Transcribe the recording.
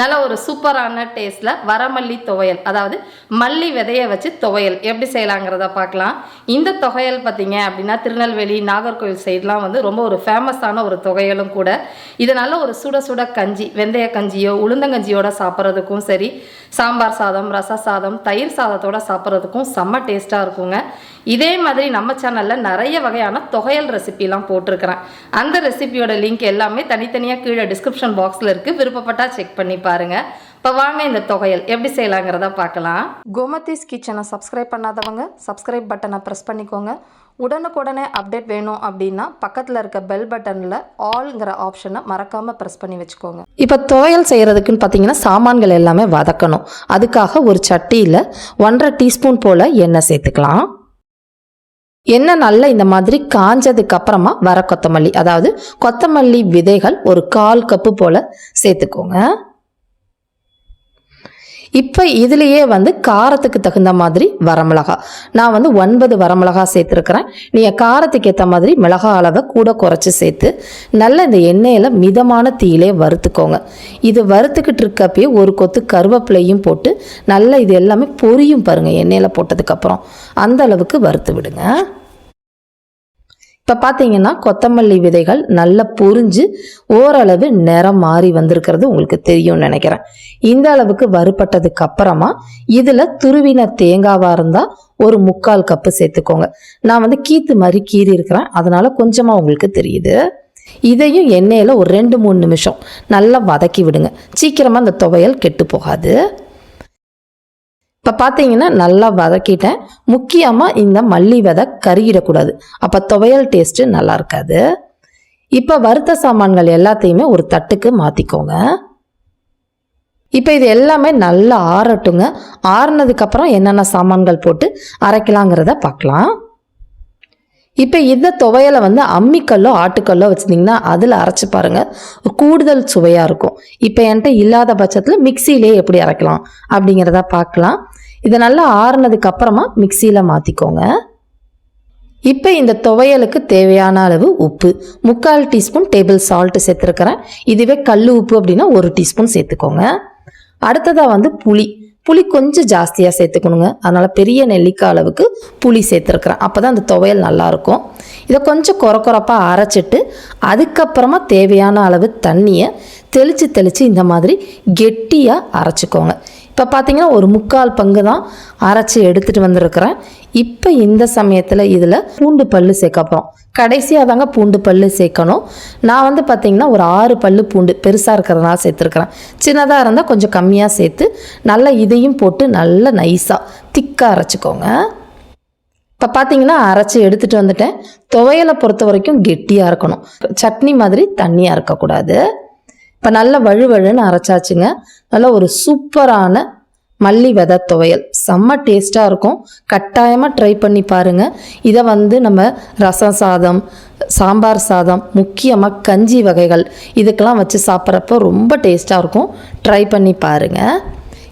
நல்ல ஒரு சூப்பரான டேஸ்ட்டில் வரமல்லி துவையல். அதாவது மல்லி விதையை வச்சு துவையல். எப்படி செய்யலாங்கிறத பார்க்கலாம். இந்த துவையல் பார்த்தீங்க அப்படின்னா திருநெல்வேலி நாகர்கோவில் சைட்லாம் வந்து ரொம்ப ஒரு ஃபேமஸான ஒரு துவையலும் கூட. இதனால் ஒரு சுட சுட கஞ்சி வெந்தய கஞ்சியோ உளுந்தங்கஞ்சியோட சாப்பிட்றதுக்கும் சரி சாம்பார் சாதம் ரச சாதம் தயிர் சாதத்தோட சாப்பிட்றதுக்கும் செம்ம டேஸ்ட்டாக இருக்குங்க. இதே மாதிரி நம்ம சேனலில் நிறைய வகையான துவையல் ரெசிபிலாம் போட்டிருக்கிறேன். அந்த ரெசிபியோட லிங்க் எல்லாமே தனித்தனியாக கீழே டிஸ்கிரிப்ஷன் பாக்ஸில் இருக்குது விருப்பப்பட்டால் செக் பண்ணி பாருங்க. இப்போ வாங்க இந்த தொகையல். எப்படி செய்யலாங்கிறத பார்க்கலாம். கோமதிஸ் கிச்சனை சப்ஸ்கிரைப் பண்ணாதவங்க சப்ஸ்கிரைப் பட்டனை ப்ரெஸ் பண்ணிக்கோங்க. உடனுக்குடனே அப்டேட் வேணும் அப்படின்னா பக்கத்தில் இருக்க பெல் பட்டனில் ஆல்ங்கிற ஆப்ஷனை மறக்காமல் ப்ரெஸ் பண்ணி வச்சுக்கோங்க. இப்போ துவையல் செய்கிறதுக்குன்னு பார்த்தீங்கன்னா சாமான்கள் எல்லாமே வதக்கணும். அதுக்காக ஒரு சட்டியில் ஒன்றரை டீஸ்பூன் போல் எண்ணெய் சேர்த்துக்கலாம். எண்ணெய் நல்லா இந்த மாதிரி காஞ்சதுக்கு அப்புறமா வர கொத்தமல்லி அதாவது கொத்தமல்லி விதைகள் ஒரு கால் கப்பு போல் சேர்த்துக்கோங்க. இப்போ இதுலேயே வந்து காரத்துக்கு தகுந்த மாதிரி வரமிளகா. நான் வந்து ஒன்பது வரமிளகா சேர்த்துருக்குறேன். நீங்கள் காரத்துக்கு ஏற்ற மாதிரி மிளகா அளவை கூட குறைச்சி சேர்த்து நல்ல இந்த எண்ணெயில் மிதமான தீயிலே வறுத்துக்கோங்க. இது வறுத்துக்கிட்டு இருக்கப்பயே ஒரு கொத்து கருவேப்பிலையும் போட்டு நல்லா இது எல்லாமே பொரியும் பாருங்கள் எண்ணெயில் போட்டதுக்கப்புறம் அந்த அளவுக்கு வறுத்து விடுங்க. இப்போ பார்த்தீங்கன்னா கொத்தமல்லி விதைகள் நல்லா பொறிஞ்சு ஓரளவு நிறம் மாறி வந்திருக்கிறது உங்களுக்கு தெரியும்னு நினைக்கிறேன். இந்த அளவுக்கு வறுபட்டதுக்கு அப்புறமா இதில் துருவின தேங்காவாக இருந்தால் ஒரு முக்கால் கப்பு சேர்த்துக்கோங்க. நான் வந்து கீத்து மாதிரி கீறி இருக்கிறேன். அதனால கொஞ்சமாக உங்களுக்கு தெரியுது. இதையும் எண்ணெயில் ஒரு ரெண்டு மூணு நிமிஷம் நல்லா வதக்கி விடுங்க. சீக்கிரமாக அந்த துவையல் கெட்டு போகாது. இப்போ பார்த்தீங்கன்னா நல்லா வதக்கிட்டேன். முக்கியமாக இந்த மல்லி விதை கருகிடக்கூடாது. அப்போ துவையல் டேஸ்ட்டு நல்லா இருக்காது. இப்போ வறுத்த சாமான்கள் எல்லாத்தையுமே ஒரு தட்டுக்கு மாற்றிக்கோங்க இப்போ இது எல்லாமே நல்லா ஆறட்டுங்க. ஆறுனதுக்கப்புறம் என்னென்ன சாமான்கள் போட்டு அரைக்கலாங்கிறத பார்க்கலாம் இப்போ இந்த துவையலை வந்து அம்மிக்கல்லோ ஆட்டுக்கல்லோ வச்சுருந்தீங்கன்னா அதில் அரைச்சி பாருங்கள் கூடுதல் சுவையாக இருக்கும். இப்போ என்கிட்ட இல்லாத பட்சத்தில் மிக்சியிலே எப்படி அரைக்கலாம் அப்படிங்கிறத பார்க்கலாம். இதை நல்லா ஆறுனதுக்கு அப்புறமா மிக்சியில் மாற்றிக்கோங்க இப்போ இந்த துவையலுக்கு தேவையான அளவு உப்பு. முக்கால் டீஸ்பூன் டேபிள் சால்ட்டு சேர்த்துருக்கிறேன். இதுவே கல் உப்பு அப்படின்னா ஒரு டீஸ்பூன் சேர்த்துக்கோங்க. அடுத்ததாக வந்து புளி. புளி கொஞ்சம் ஜாஸ்தியாக சேர்த்துக்கணுங்க. அதனால் பெரிய நெல்லிக்காய் அளவுக்கு புளி சேர்த்துருக்குறேன். அப்போ தான் அந்த துவையல் நல்லாயிருக்கும். இதை கொஞ்சம் குற குறப்பாக அரைச்சிட்டு அதுக்கப்புறமா தேவையான அளவு தண்ணியை தெளித்து தெளித்து இந்த மாதிரி கெட்டியாக அரைச்சிக்கோங்க. இப்போ பார்த்தீங்கன்னா ஒரு முக்கால் பங்கு தான் அரைச்சி எடுத்துகிட்டு வந்திருக்கிறேன். இப்போ இந்த சமயத்தில் இதில் பூண்டு பல் சேர்க்க போகிறோம் கடைசியாக தாங்க பூண்டு பல் சேர்க்கணும். நான் வந்து பார்த்திங்கன்னா ஒரு ஆறு பல் பூண்டு பெருசாக இருக்கிறதுனால சேர்த்துருக்குறேன். சின்னதாக இருந்தால் கொஞ்சம் கம்மியாக சேர்த்து நல்லா இதையும் போட்டு நல்லா நைஸாக திக்காக அரைச்சிக்கோங்க. இப்போ பார்த்தீங்கன்னா அரைச்சி எடுத்துகிட்டு வந்துட்டேன். துவையலை பொறுத்த வரைக்கும் கெட்டியாக இருக்கணும். சட்னி மாதிரி தண்ணியாக இருக்கக்கூடாது. இப்போ நல்ல வழுவழுன்னு அரைச்சாச்சுங்க. நல்ல ஒரு சூப்பரான மல்லி விதை துவையல். செம்ம டேஸ்ட்டாக இருக்கும். கட்டாயமாக ட்ரை பண்ணி பாருங்கள் இதை வந்து நம்ம ரசம் சாதம் சாம்பார் சாதம் முக்கியமாக கஞ்சி வகைகள் இதுக்கெல்லாம் வச்சு சாப்பிட்றப்ப ரொம்ப டேஸ்ட்டாக இருக்கும். ட்ரை பண்ணி பாருங்கள்